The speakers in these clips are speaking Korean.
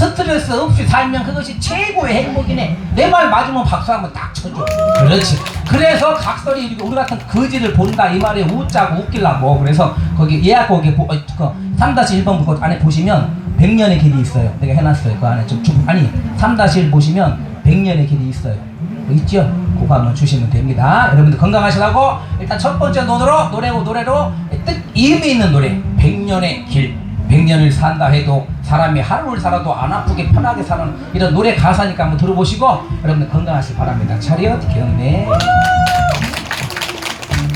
스트레스 없이 살면 그것이 최고의 행복이네. 내 말 맞으면 박수 한번 딱 쳐줘. 그렇지. 그래서 각설이 이렇게 우리 같은 거지를 본다 이 말에 웃자고 웃길라고 그래서 거기 예약 거기 보, 어, 그 3-1번 그 안에 보시면 100년의 길이 있어요. 내가 해놨어요. 그 안에 좀, 좀 아니 3-1 보시면 100년의 길이 있어요. 그거 있죠? 그거 한번 주시면 됩니다. 여러분들 건강하시라고 일단 첫 번째 노래로 노래고 노래로 뜻 의미 있는 노래 100년의 길 100년을 산다 해도 사람이 하루를 살아도 안 아프게 편하게 사는 이런 노래 가사니까 한번 들어보시고 여러분들 건강하시기 바랍니다. 차렷 경례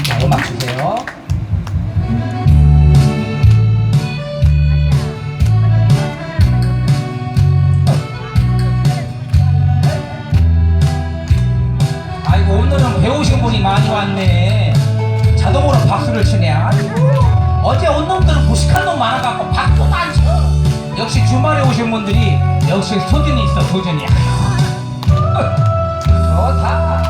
자 음악 주세요. 아이고 오늘은 배우신 분이 많이 왔네. 자동으로 박수를 치네. 아이고 어제 온 놈들은 무식한 놈 많아갖고. 역시 주말에 오신 분들이 역시 소진이 있어 소진이. 좋다.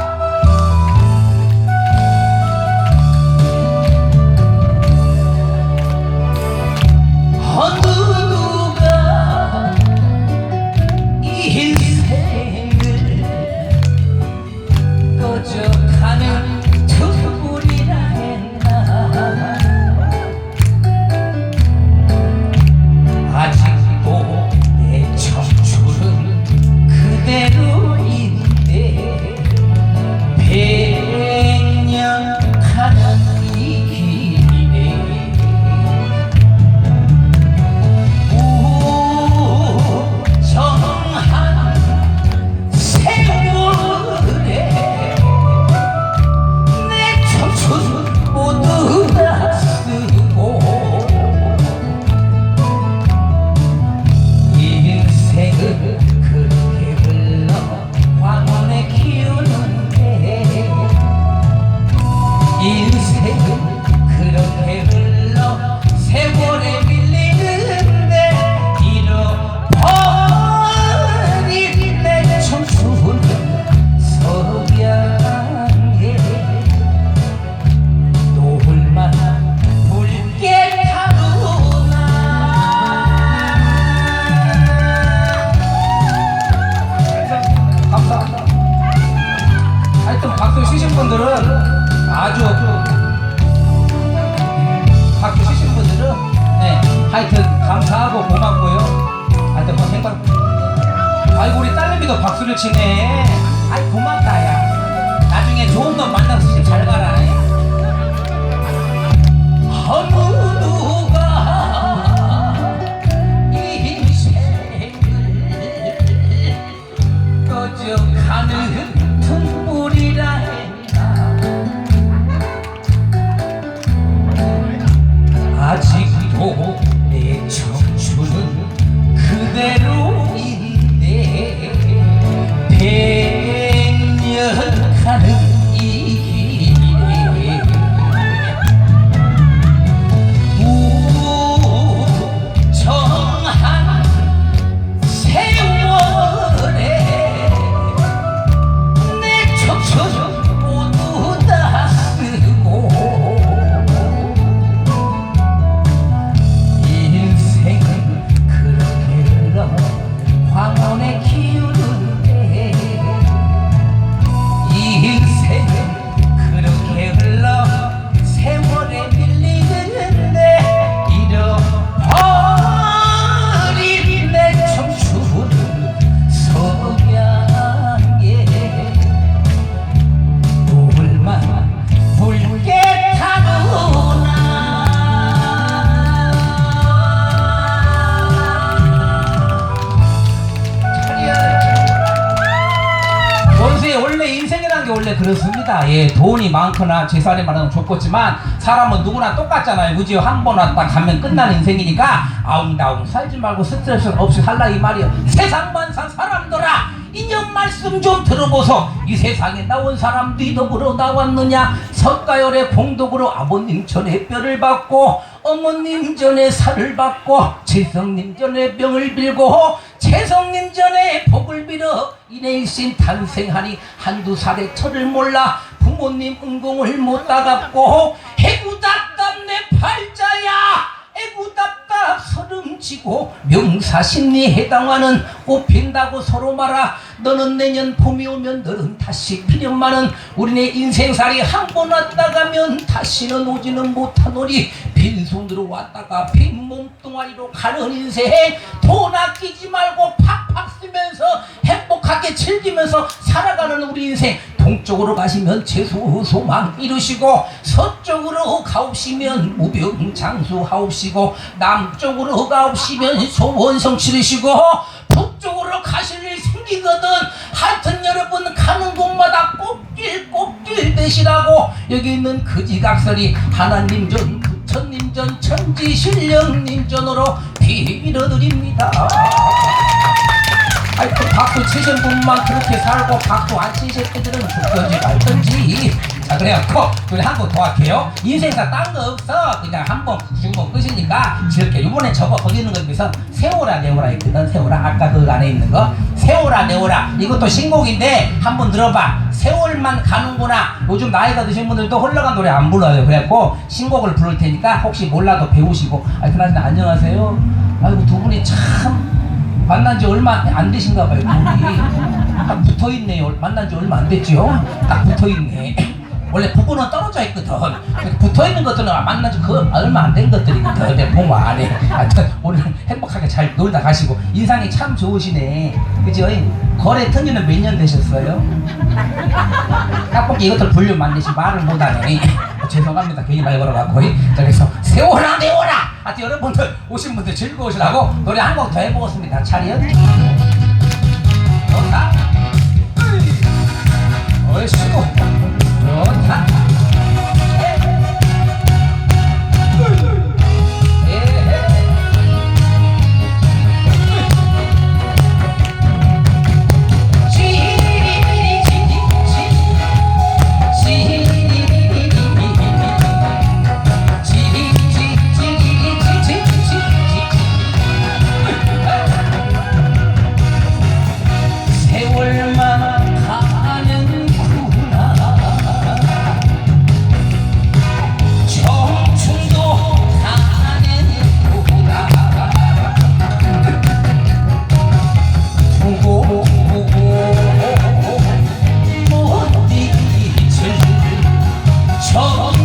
아주 박수 치신 분들은 네, 하여튼 감사하고 고맙고요. 하여튼 뭐 생각 아이고 우리 딸내미도 박수를 치네. 아이 고맙다 야. 나중에 좋은 놈 만나 그렇습니다. 예, 돈이 많거나 재산이 많으면 좋겠지만 사람은 누구나 똑같잖아요. 그지요? 한 번 왔다 가면 끝나는 인생이니까 아웅다웅 살지 말고 스트레스 없이 살라 이 말이요. 세상만 산 사람들아 인연 말씀 좀 들어보소. 이 세상에 나온 사람들이 더불어 나왔느냐? 석가열의 공덕으로 아버님 전에 뼈를 받고 어머님 전에 살을 받고 재성님 전에 병을 빌고 재성님 전에 복을 빌어 이내신 탄생하니 한두 살의 철을 몰라 부모님 은공을 못 따갑고 해구 답답 내 팔자야. 해구 답답 따다 서름지고 명사심리에 해당하는 꽃 핀다고 서로 말아 너는 내년 봄이 오면 너는 다시 피련마는 우리네 인생살이 한 번 왔다 가면 다시는 오지는 못하노니 빈손으로 왔다가 빈 몸뚱아리로 가는 인생 돈 아끼지 말고 팍팍 쓰면서 행복하게 즐기면서 살아가는 우리 인생 동쪽으로 가시면 재수 소망 이루시고 서쪽으로 가옵시면 무병장수 하옵시고 남쪽으로 가옵시면 소원성 치르시고 북쪽으로 가실 일 생기거든. 하여튼 여러분 가는 곳마다 꽃길 꽃길 되시라고 여기 있는 그지각설이 하나님 전 부처님 전 천지신령님 전으로 빌어드립니다 아이 그 박수 치신 분만 그렇게 살고 박수 안 치신 애들은 죽든지 말든지. 자 그래갖고 우리 한 번 더 할게요. 인생사 딴 거 없어. 그냥 한번 주고 끝이니까 이렇게 이번에 저거 거기 있는 거 중에서 세오라 내오라. 있거든 세오라. 아까 그 안에 있는 거. 세오라 내오라. 이것도 신곡인데 한번 들어봐. 세월만 가는구나. 요즘 나이가 드신 분들도 흘러간 노래 안 불러요. 그래갖고 신곡을 부를 테니까 혹시 몰라도 배우시고. 아 그나저나 안녕하세요. 아이고 두 분이 참 만난 지 얼마 안 되신가 봐요, 둘이. 딱 붙어 있네요. 만난 지 얼마 안 됐죠? 딱 붙어 있네. 원래 부부는 떨어져 있거든. 붙어 있는 것들은 만난 지 그 얼마 안 된 것들이거든. 내 봉화 안에. 하여튼 오늘 행복하게 잘 놀다 가시고 인상이 참 좋으시네. 그죠? 거래 터지는 몇 년 되셨어요? 깍볶이 이것들 불륜 만드시 말을 못하네. 죄송합니다. 괜히 말 걸어갖고. 자, 그래서 세워라, 내워라! 하여튼 여러분들 오신 분들 즐거우시라고 노래 한 곡 더 해보겠습니다. 차리엇. 좋다. 얼씨구. 좋다. 好。